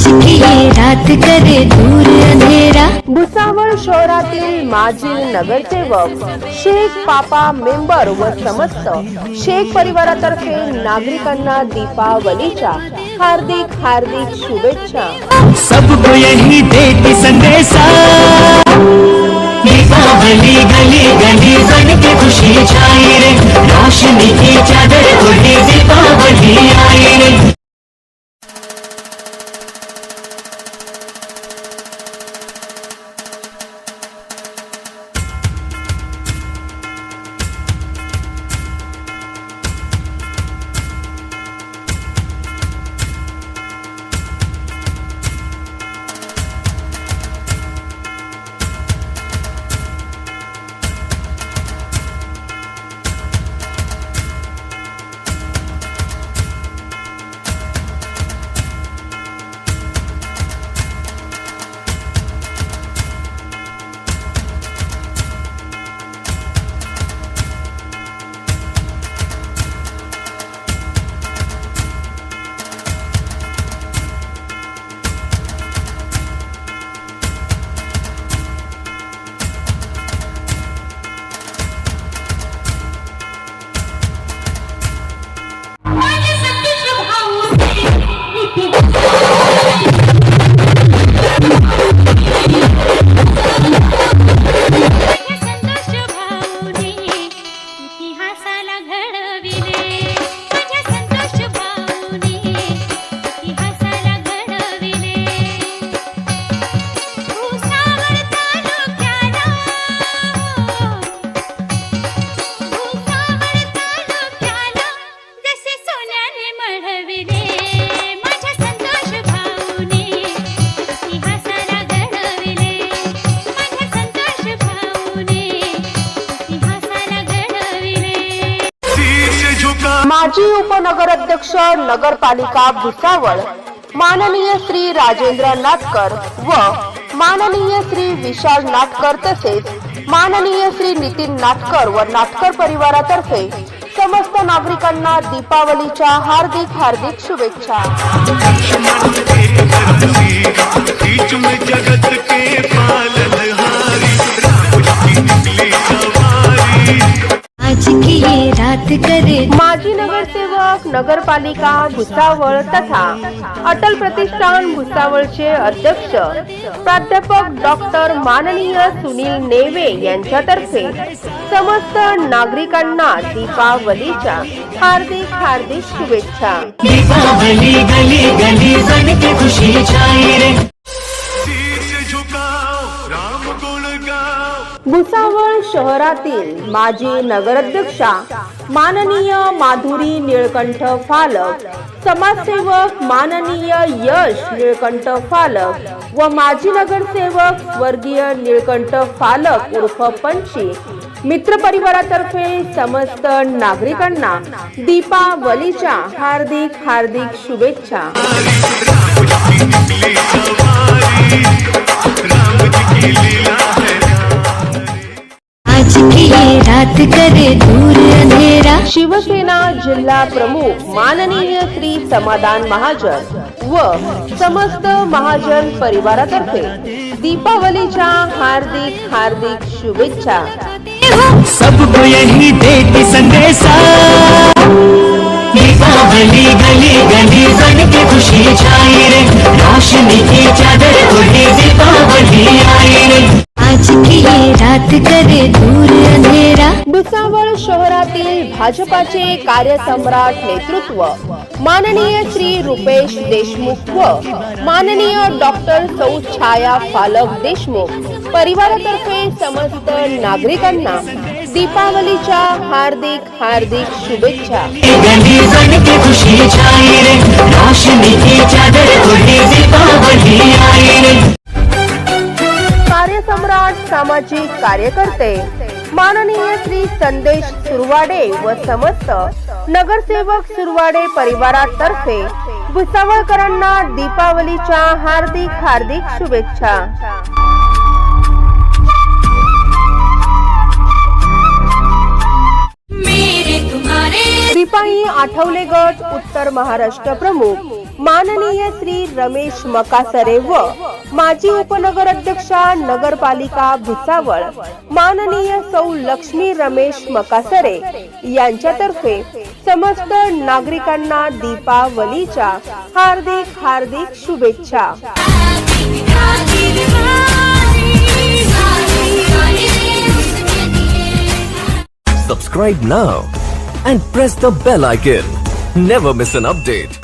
आज की ये रात करे दूर अंधेरा? भुसावळ शहरातील माजी नगरसेवक शेख पापा मेंबर व समस्त शेख परिवारातर्फे नागरिकांना दीपावलीच्या हार्दिक हार्दिक शुभेच्छा. सबको यही देती संदेशा. दीपावली गली गली बन के खुशी छाई रे. रोशनी की चादर उड़ी दीपावली आई रे. माजी उपनगराध्यक्ष नगरपालिका भुसावळ माननीय श्री राजेंद्र नाटकर व माननीय श्री विशाल नाटकर तसेच माननीय श्री नितीन नाटकर व नाटकर परिवारातर्फे समस्त नागरिकांना दीपावलीच्या हार्दिक हार्दिक शुभेच्छा जगत के पालन करे माजी नगरसेवक नगरपालिका भुसावळ तथा अटल प्रतिष्ठान भुसावळचे अध्यक्ष प्राध्यापक डॉक्टर माननीय सुनील नेवे यांच्यातर्फे समस्त नागरिकांना दीपावलीच्या हार्दिक हार्दिक शुभेच्छा. भुसावळ शहरातील माजी नगराध्यक्षा माननीय माधुरी निळकंठ फालक समाजसेवक माननीय यश निळकंठ फालक व माजी नगरसेवक स्वर्गीय निळकंठ फालक उर्फ पंची मित्र परिवारातर्फे समस्त नागरिकांना दीपावलीच्या हार्दिक हार्दिक शुभेच्छा. रात करे दूर अंधेरा. शिवसेना जिल्हा प्रमुख माननीय श्री समाधान महाजन व समस्त महाजन परिवारातर्फे दीपावलीच्या हार्दिक हार्दिक शुभेच्छा. सबको यही देती संदेशा. दीपावली गली गली बन के खुशी छाई रे. रोशनी की चादर उड़ी रात करे दूर अंधेरा। भुसावळ शहरातील भाजपाचे कार्यसम्राट नेतृत्व माननीय श्री रुपेश देशमुख व माननीय डॉक्टर सौ छाया फालक देशमुख परिवारातर्फे समस्त नागरिकांना दीपावलीच्या हार्दिक हार्दिक शुभेच्छा. सामाजिक कार्यकर्ते. माननीय श्री संदेश सुरवाडे व समस्त नगरसेवक सुरवाडे परिवारातर्फे भुसावळकरांना दीपावलीच्या हार्दिक हार्दिक शुभेच्छा. आठवले गट उत्तर महाराष्ट्र प्रमुख. माननीय श्री रमेश मकासरे व माजी उपनगर अध्यक्षा नगरपालिका भुसावळ माननीय सौ लक्ष्मी रमेश मकासरे यांच्यातर्फे समस्त नागरिकांना दीपावलीच्या हार्दिक हार्दिक शुभेच्छा Subscribe now and press the bell icon. Never miss an update.